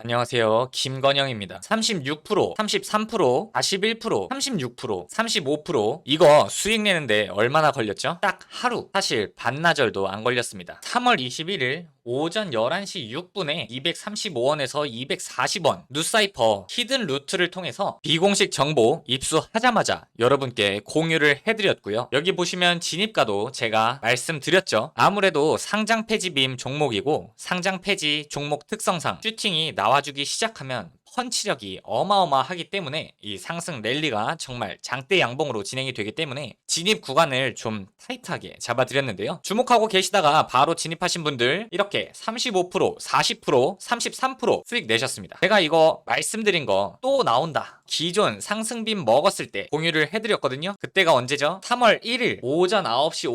안녕하세요. 김건영입니다. 36%, 33%, 41%, 36%, 35% 이거 수익 내는데 얼마나 걸렸죠? 딱 하루. 사실 반나절도 안 걸렸습니다. 3월 21일 오전 11시 6분에 235원에서 240원 누사이퍼 히든 루트를 통해서 비공식 정보 입수하자마자 여러분께 공유를 해드렸고요. 여기 보시면 진입가도 제가 말씀드렸죠. 아무래도 상장 폐지 빔 종목이고 상장 폐지 종목 특성상 슈팅이 나와주기 시작하면 펀치력이 어마어마하기 때문에 이 상승 랠리가 정말 장대 양봉으로 진행이 되기 때문에 진입 구간을 좀 타이트하게 잡아드렸는데요. 주목하고 계시다가 바로 진입하신 분들 이렇게 35%, 40%, 33% 수익 내셨습니다. 제가 이거 말씀드린 거 또 나온다. 기존 상승빔 먹었을 때 공유를 해드렸거든요. 그때가 언제죠? 3월 1일 오전 9시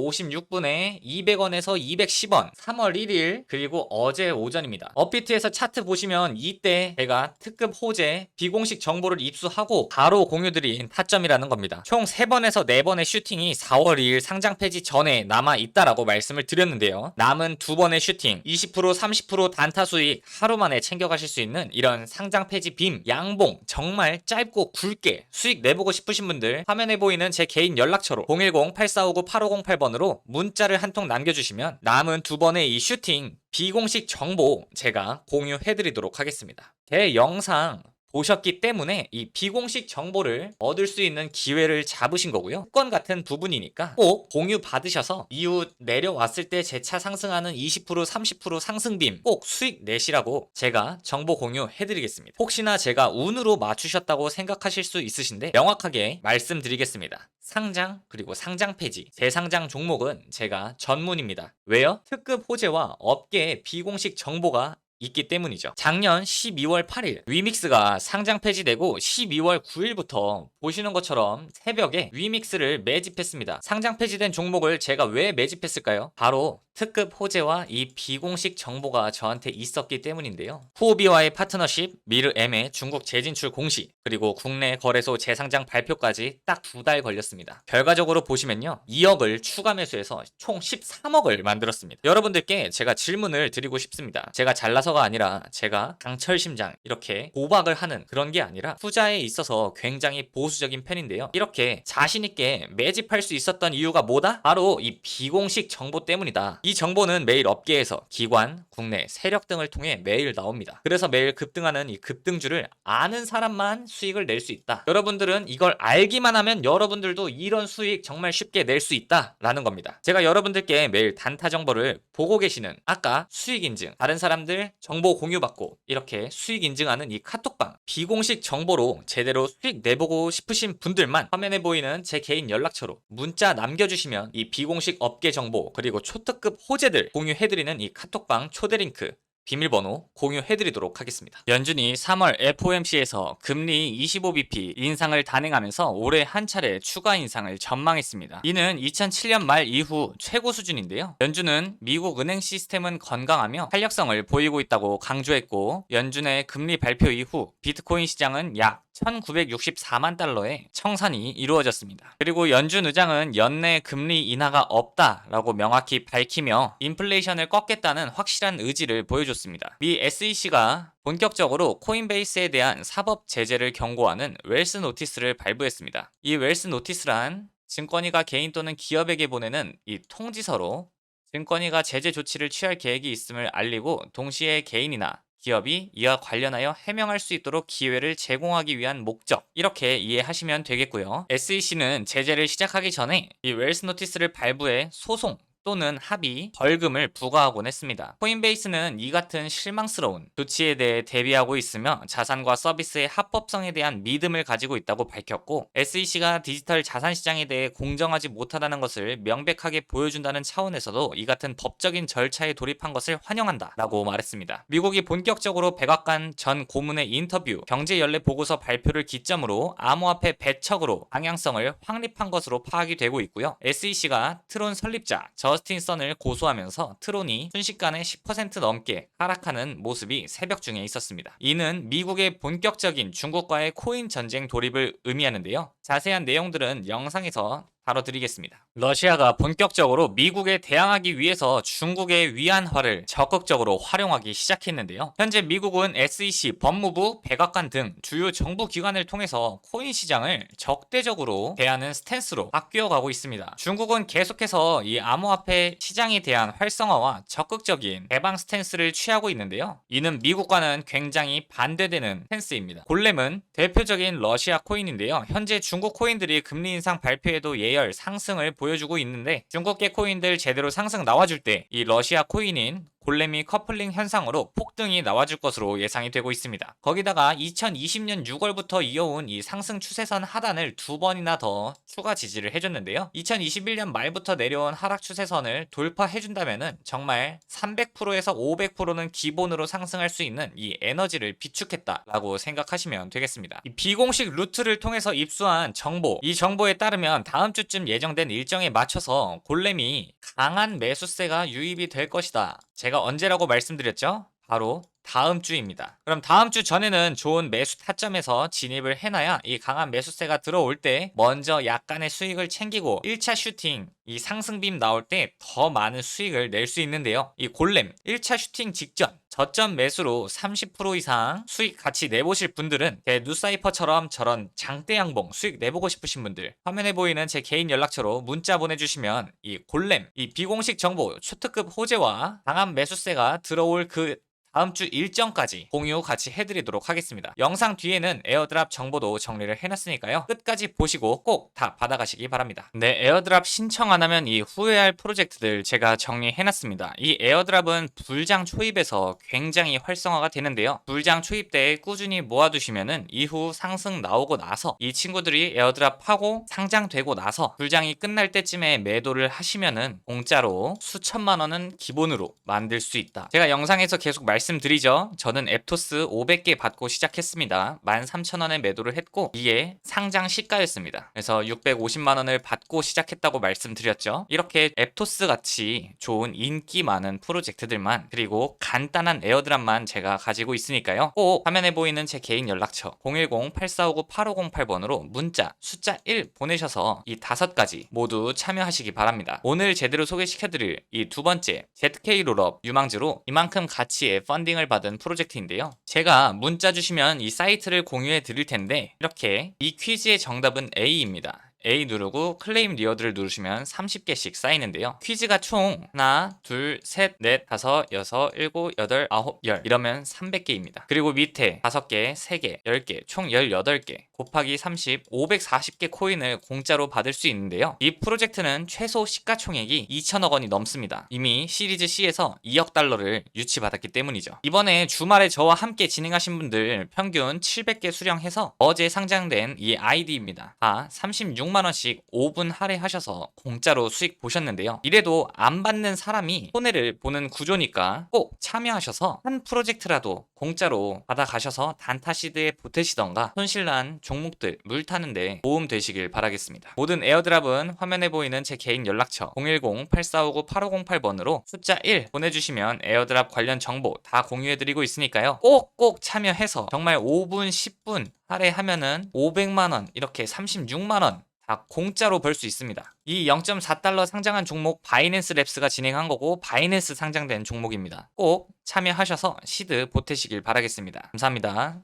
56분에 200원에서 210원 3월 1일 그리고 어제 오전입니다. 업비트에서 차트 보시면 이때 제가 특급 호재 비공식 정보를 입수하고 바로 공유드린 타점이라는 겁니다. 총 3번에서 4번의 슈팅이 4월 2일 상장 폐지 전에 남아 있다라고 말씀을 드렸는데요. 남은 두 번의 슈팅 20% 30% 단타 수익 하루 만에 챙겨가실 수 있는 이런 상장 폐지 빔 양봉 정말 짧고 굵게 수익 내보고 싶으신 분들 화면에 보이는 제 개인 연락처로 010-8459-8508번으로 문자를 한 통 남겨주시면 남은 두 번의 이 슈팅 비공식 정보 제가 공유해드리도록 하겠습니다. 제 영상 보셨기 때문에 이 비공식 정보를 얻을 수 있는 기회를 잡으신 거고요. 특권 같은 부분이니까 꼭 공유 받으셔서 이후 내려왔을 때 제 차 상승하는 20% 30% 상승빔 꼭 수익 내시라고 제가 정보 공유 해드리겠습니다. 혹시나 제가 운으로 맞추셨다고 생각하실 수 있으신데 명확하게 말씀드리겠습니다. 상장 그리고 상장 폐지 재상장 종목은 제가 전문입니다. 왜요? 특급 호재와 업계의 비공식 정보가 있기 때문이죠. 작년 12월 8일 위믹스가 상장 폐지되고 12월 9일부터 보시는 것처럼 새벽에 위믹스를 매집했습니다. 상장 폐지된 종목을 제가 왜 매집했을까요? 바로 특급 호재와 이 비공식 정보가 저한테 있었기 때문인데요. 후오비와의 파트너십, 미르 M의 중국 재진출 공시, 그리고 국내 거래소 재상장 발표까지 딱 두 달 걸렸습니다. 결과적으로 보시면요. 2억을 추가 매수해서 총 13억을 만들었습니다. 여러분들께 제가 질문을 드리고 싶습니다. 제가 잘나서 가 아니라 제가 강철 심장 이렇게 고박을 하는 그런 게 아니라 투자에 있어서 굉장히 보수적인 편인데요. 이렇게 자신있게 매집할 수 있었던 이유가 뭐다? 바로 이 비공식 정보 때문이다. 이 정보는 매일 업계에서 기관, 국내 세력 등을 통해 매일 나옵니다. 그래서 매일 급등하는 이 급등주를 아는 사람만 수익을 낼 수 있다. 여러분들은 이걸 알기만 하면 여러분들도 이런 수익 정말 쉽게 낼 수 있다라는 겁니다. 제가 여러분들께 매일 단타 정보를 보고 계시는 아까 수익 인증, 다른 사람들 정보 공유받고 이렇게 수익 인증하는 이 카톡방 비공식 정보로 제대로 수익 내보고 싶으신 분들만 화면에 보이는 제 개인 연락처로 문자 남겨주시면 이 비공식 업계 정보 그리고 초특급 호재들 공유해드리는 이 카톡방 초대 링크 비밀번호 공유해드리도록 하겠습니다. 연준이 3월 FOMC에서 금리 25bp 인상을 단행하면서 올해 한 차례 추가 인상을 전망했습니다. 이는 2007년 말 이후 최고 수준인데요. 연준은 미국 은행 시스템은 건강하며 탄력성을 보이고 있다고 강조했고 연준의 금리 발표 이후 비트코인 시장은 약 1964만 달러의 청산이 이루어졌습니다. 그리고 연준 의장은 연내 금리 인하가 없다라고 명확히 밝히며 인플레이션을 꺾겠다는 확실한 의지를 보여줬습니다. 미 SEC가 본격적으로 코인베이스에 대한 사법 제재를 경고하는 웰스 노티스를 발부했습니다. 이 웰스 노티스란 증권위가 개인 또는 기업에게 보내는 이 통지서로 증권위가 제재 조치를 취할 계획이 있음을 알리고 동시에 개인이나 기업이 이와 관련하여 해명할 수 있도록 기회를 제공하기 위한 목적 이렇게 이해하시면 되겠고요. SEC는 제재를 시작하기 전에 이 웰스 노티스를 발부해 소송 또는 합의, 벌금을 부과하곤 했습니다. 코인베이스는 이 같은 실망스러운 조치에 대해 대비하고 있으며 자산과 서비스의 합법성에 대한 믿음을 가지고 있다고 밝혔고 SEC가 디지털 자산 시장에 대해 공정하지 못하다는 것을 명백하게 보여준다는 차원에서도 이 같은 법적인 절차에 돌입한 것을 환영한다라고 말했습니다. 미국이 본격적으로 백악관 전 고문의 인터뷰, 경제 연례 보고서 발표를 기점으로 암호화폐 배척으로 방향성을 확립한 것으로 파악이 되고 있고요. SEC가 트론 설립자 저 스틴 선을 고소하면서 트론이 순식간에 10% 넘게 하락하는 모습이 새벽 중에 있었습니다. 이는 미국의 본격적인 중국과의 코인 전쟁 돌입을 의미하는데요. 자세한 내용들은 영상에서 다뤄드리겠습니다. 러시아가 본격적으로 미국에 대항하기 위해서 중국의 위안화를 적극적으로 활용하기 시작했는데요. 현재 미국은 SEC, 법무부, 백악관 등 주요 정부 기관을 통해서 코인 시장을 적대적으로 대하는 스탠스로 바뀌어 가고 있습니다. 중국은 계속해서 이 암호화폐 시장에 대한 활성화와 적극적인 개방 스탠스를 취하고 있는데요. 이는 미국과는 굉장히 반대되는 스탠스입니다. 골렘은 대표적인 러시아 코인인데요. 현재 중국 코인들이 금리 인상 발표에도 예열 상승을 보여주고 있는데 중국계 코인들 제대로 상승 나와줄 때 이 러시아 코인인 골렘이 커플링 현상으로 폭등이 나와줄 것으로 예상이 되고 있습니다. 거기다가 2020년 6월부터 이어온 이 상승 추세선 하단을 두 번이나 더 추가 지지를 해줬는데요. 2021년 말부터 내려온 하락 추세선을 돌파해준다면은 정말 300%에서 500%는 기본으로 상승할 수 있는 이 에너지를 비축했다라고 생각하시면 되겠습니다. 이 비공식 루트를 통해서 입수한 정보, 이 정보에 따르면 다음 주쯤 예정된 일정에 맞춰서 골렘이 강한 매수세가 유입이 될 것이다. 제가 언제라고 말씀드렸죠? 바로 다음 주입니다. 그럼 다음 주 전에는 좋은 매수 타점에서 진입을 해놔야 이 강한 매수세가 들어올 때 먼저 약간의 수익을 챙기고 1차 슈팅 이 상승빔 나올 때 더 많은 수익을 낼 수 있는데요. 이 골렘 1차 슈팅 직전 저점 매수로 30% 이상 수익 같이 내보실 분들은 제 누사이퍼처럼 저런 장대 양봉 수익 내보고 싶으신 분들 화면에 보이는 제 개인 연락처로 문자 보내주시면 이 골렘 이 비공식 정보 초특급 호재와 강한 매수세가 들어올 그 다음 주 일정까지 공유 같이 해드리도록 하겠습니다. 영상 뒤에는 에어드랍 정보도 정리를 해놨으니까요. 끝까지 보시고 꼭 다 받아가시기 바랍니다. 네, 에어드랍 신청 안 하면 이 후회할 프로젝트들 제가 정리해놨습니다. 이 에어드랍은 불장 초입에서 굉장히 활성화가 되는데요. 불장 초입 때 꾸준히 모아두시면은 이후 상승 나오고 나서 이 친구들이 에어드랍 하고 상장되고 나서 불장이 끝날 때쯤에 매도를 하시면은 공짜로 수천만 원은 기본으로 만들 수 있다. 제가 영상에서 계속 말씀 드리죠. 저는 앱토스 500개 받고 시작했습니다. 13,000원에 매도를 했고 이게 상장 시가였습니다. 그래서 650만 원을 받고 시작했다고 말씀드렸죠. 이렇게 앱토스 같이 좋은 인기 많은 프로젝트들만 그리고 간단한 에어드랍만 제가 가지고 있으니까요. 꼭 화면에 보이는 제 개인 연락처 010-8459-8508번으로 문자 숫자 1 보내셔서 이 다섯 가지 모두 참여하시기 바랍니다. 오늘 제대로 소개시켜드릴 이 두 번째 ZK 롤업 유망주로 이만큼 가치의 펀딩을 받은 프로젝트인데요. 제가 문자 주시면 이 사이트를 공유해 드릴 텐데 이렇게 이 퀴즈의 정답은 A입니다. A 누르고 클레임 리워드를 누르시면 30개씩 쌓이는데요. 퀴즈가 총 하나, 둘, 셋, 넷, 다섯, 여섯, 일곱, 여덟, 아홉, 열 이러면 300개입니다. 그리고 밑에 5개, 3개, 10개, 총 18개 곱하기 30, 540개 코인을 공짜로 받을 수 있는데요. 이 프로젝트는 최소 시가총액이 2천억 원이 넘습니다. 이미 시리즈 C에서 2억 달러를 유치받았기 때문이죠. 이번에 주말에 저와 함께 진행하신 분들 평균 700개 수령해서 어제 상장된 이 아이디입니다. 다 36만 원씩 5분 할애하셔서 공짜로 수익 보셨는데요. 이래도 안 받는 사람이 손해를 보는 구조니까 꼭 참여하셔서 한 프로젝트라도 공짜로 받아가셔서 단타 시드에 보태시던가 손실난 종목들 물 타는데 도움 되시길 바라겠습니다. 모든 에어드랍은 화면에 보이는 제 개인 연락처 010-8459-8508번으로 숫자 1 보내주시면 에어드랍 관련 정보 다 공유해드리고 있으니까요. 꼭꼭 참여해서 정말 5분, 10분 할애하면은 500만원 이렇게 36만원 다 공짜로 벌 수 있습니다. 이 0.4달러 상장한 종목 바이낸스 랩스가 진행한 거고 바이낸스 상장된 종목입니다. 꼭 참여하셔서 시드 보태시길 바라겠습니다. 감사합니다.